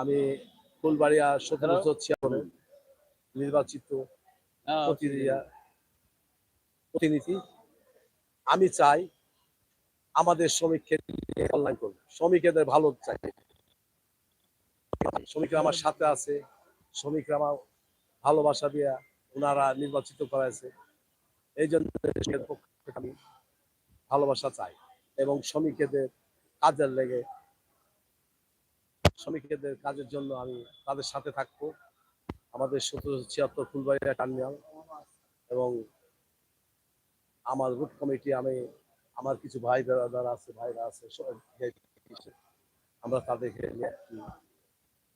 আমি ফুলবাড়িয়া সতেরোশো ছিয়াত্তরের নির্বাচিত প্রতিনিধি আমি চাই আমাদের শ্রমিককে কল্যাণ করবে শ্রমিকদের ভালো চাই। শ্রমিকরা আমার সাথে আছে। শ্রমিকরা আমার ভালোবাসা দিয়া ওনারা নির্বাচিত করাইছে। এই জন্য আমি ভালোবাসা চাই এবং শ্রমিকদের কাজের লেগে শ্রমিকদের কাজের জন্য আমি তাদের সাথে থাকব। আমাদের সতেরোশো ছিয়াত্তর ফুলবাড়িয়া টার্মিনাল এবং আমার রুট কমিটি আমি আমার কিছু ভাই যারা আছে ভাইরা আছে আমরা তাদেরকে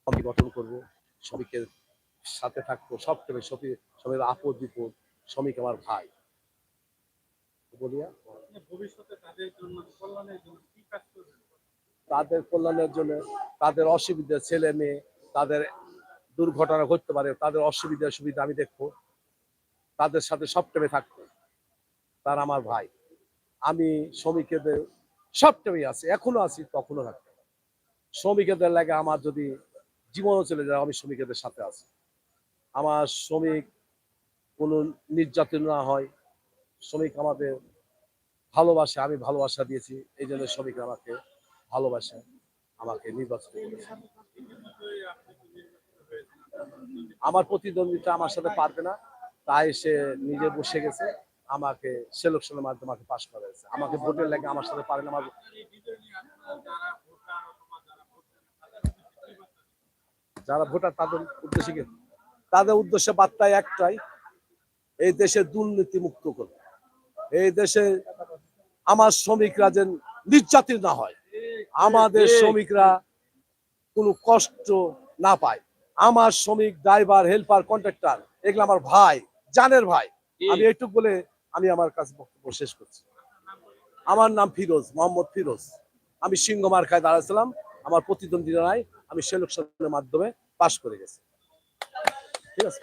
কমিটি গঠন করব। শ্রমিকের সাথে থাকব সব থেকে শ্রমিক শ্রমিকের আপদ বিপদ শ্রমিক আমার ভাই। বলিয়া? ভবিষ্যতে তাদের জন্য কল্যাণের জন্য তাদের কল্যাণের জন্য তাদের অসুবিধা ছেলে মেয়ে, তাদের দুর্ঘটনা ঘটতে পারে, তাদের অসুবিধা সুবিধা আমি দেখব। তাদের সাথে সব টাইমে থাকব। তার আমার ভাই। আমি শ্রমিকেদের সব টাইমে আছি, এখনও আছি তখনও থাকব। শ্রমিকেদের লাগে আমার যদি জীবনও চলে যায়, আমি শ্রমিকেদের সাথে আছি। আমার শ্রমিক কোনো নির্যাতন না হয়। শ্রমিক আমাদের ভালোবাসে, আমি ভালোবাসা দিয়েছি, এই জন্য শ্রমিক আমাকে ভালোবাসে। আমাকে নির্বাচিত করেছে। আমার প্রতিদ্বন্দ্বিতা আমার সাথে পারবে না, তাই সে নিজে বসে গেছে, আমাকে সিলেকশনের মাধ্যমে আমাকে পাশ করেছে আমাকে ভোটের লাগে আমার সাথে পারে না, আমার যারা ভোটার, তাদের উদ্দেশ্যে কি? তাদের উদ্দেশ্যে বার্তা একটাই, এই দেশে দুর্নীতি মুক্ত করবে এই দেশে আমার শ্রমিকরা যেন নির্যাতিত না হয়। আমাদের শ্রমিকরা কোনো কষ্ট না পায়। আমার শ্রমিক ড্রাইভার হেল্পার কন্ট্রাক্টর এগুলো আমার ভাই জানের ভাই। আমি এইটুকু বলে আমি আমার কাছে বক্তব্য শেষ করছি। আমার নাম ফিরোজ মোহাম্মদ ফিরোজ। আমি সিংহ মার্কায় দাঁড়াছিলাম আমার প্রতিদ্বন্দ্বিতা নাই। আমি সিলেকশনের মাধ্যমে পাশ করে গেছি। ঠিক আছে?